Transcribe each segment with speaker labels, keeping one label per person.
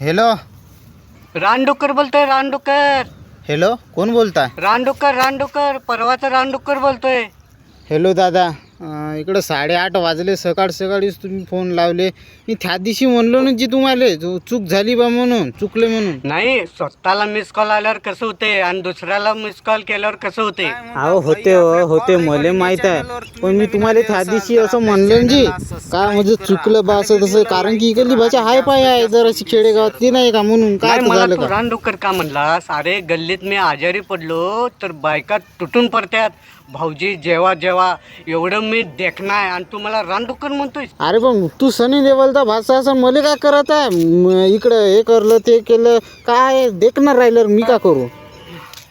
Speaker 1: Hello
Speaker 2: रानडुक्कर बोलतोय रानडुक्कर.
Speaker 1: Hello कोण बोलता
Speaker 2: रानडुक्कर रानडुक्कर. परवाचा रानडुक्कर बोलतोय.
Speaker 1: हॅलो दादा. इकडं साडेआठ वाजले. सकाळ सकाळीच तुम्ही फोन लावले. मी त्या दिवशी म्हणलो ना जी तुम्हाला जो चूक झाली बा म्हणून चुकले म्हणून.
Speaker 2: नाही स्वतःला मिस कॉल आल्यावर कसं होते आणि दुसऱ्याला मिस कॉल केल्यावर कसं होते?
Speaker 1: अहो होते हो होते मला माहीत आहे. पण मी तुम्हाला त्या दिवशी असं म्हणलं ना जी का म्हणजे चुकलं बा असं तसं कारण की इकडली भाषा हाय पाय आहे जराशी खेडेगावातली नाही का म्हणून काय
Speaker 2: मला
Speaker 1: झालं
Speaker 2: तू
Speaker 1: का
Speaker 2: का म्हणलास अरे गल्लीत मी आजारी पडलो तर बायका तुटून पडत्यात भाऊजी जेव्हा जेव्हा एवढं मी देखणार आणि तू मला रानडुक्कर म्हणतोय
Speaker 1: अरे पण तू सनी देवलता भाषा असं मला काय करत आहे? म- इकडं हे करलं ते केलं काय देखणार राहिलं मी का करू?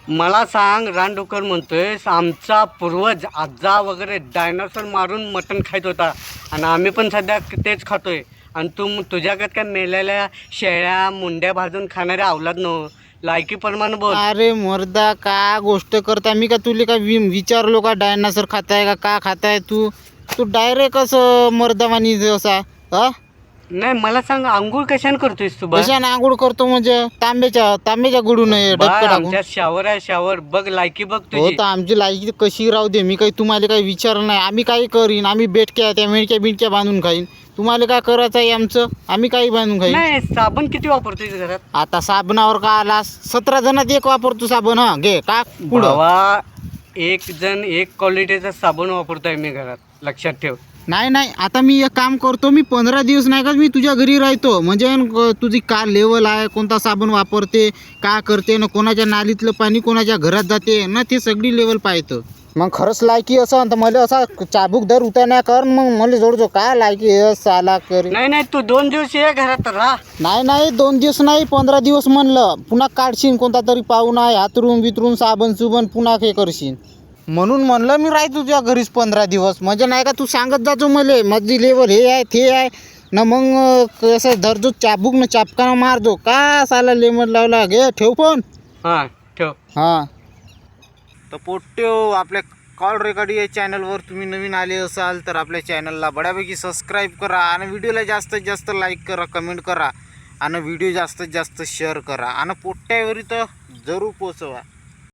Speaker 2: मला सांग रानडुक्कर म्हणतोय आमचा पूर्वज आजा वगैरे डायनासोर मारून मटण खात होता. आणि आम्ही पण सध्या तेच खातोय. आणि तू तुझ्याकडे काय मेलेल्या शेळ्या मुंड्या भाजून खाणाऱ्या अवलाद नो. लायकी प्रमाणे बोल
Speaker 1: अरे मर्दा का गोष्ट करता मी का तुले का वि- विचारलो का डायनासर खाताय का का खाताय तू? तू डायरेक्ट असं मर्दावानी असा हा?
Speaker 2: नाही मला सांग आंघोळ कशाने करतोयस तू?
Speaker 1: कशाने आंघोळ करतो म्हणजे? तांब्याच्या तांब्याच्या गुडून
Speaker 2: बा,
Speaker 1: डबकं टाकून.
Speaker 2: आमच्या शावर आहे शावर बघ लायकी बघ
Speaker 1: हो
Speaker 2: तुझी.
Speaker 1: तर आमची लायकी कशी राहू दे? मी काही तुम्हाला काही विचार नाही. आम्ही काही करीन. आम्ही बेटक्या त्या मेणक्या बिणक्या बांधून खाईन. तुम्हाला काय करायचं आहे आमचं? आम्ही काही बांधून
Speaker 2: नाही साबण किती वापरतोय घरात?
Speaker 1: आता साबणावर का आला सतरा जणात एक वापरतो साबण हा घे का पुढं.
Speaker 2: भावा एक जण एक क्वालिटीचा साबण वापरतोय मी घरात. लक्षात ठेव.
Speaker 1: नाही नाही आता मी एक काम करतो मी पंधरा दिवस नाही का मी तुझ्या घरी राहतो. म्हणजे न- तुझी का लेवल आहे कोणता साबण वापरते का करते ना कोणाच्या नालीतलं पाणी कोणाच्या घरात जाते ना ते सगळी लेवल पाहतं. मग खरंच लायकी असं तर मला असा चाबूक दर उतारण्या कर मग मला जोडतो काय लायकी साला कर.
Speaker 2: नाही नाही तू दोन दिवस ये घरात राहा.
Speaker 1: नाही नाही दोन दिवस नाही पंधरा दिवस म्हणलं. पुन्हा काढशील कोणता तरी पाहुणा आहे हातरून बितरून साबण सुबण पुन्हा हे करशील म्हणून म्हणलं मी राह तुझ्या घरीच पंधरा दिवस. म्हणजे नाही का तू सांगत जातो मले माझी लेवल हे आहे ते आहे. ना मग कसं धरतो चाबूक न चापकानं मारतो का साला लेमन लावला? घे ठेव फोन
Speaker 2: हा ठेव.
Speaker 1: हां. तर पोट्यो आपल्या कॉल रेकॉर्ड या चॅनलवर तुम्ही नवीन आले असाल तर आपल्या चॅनलला बऱ्यापैकी सबस्क्राईब करा आणि व्हिडिओला जास्तीत जास्त लाईक करा कमेंट करा आणि व्हिडिओ जास्तीत जास्त शेअर करा. आणि पोट्ट्यावरी तर जरूर पोचवा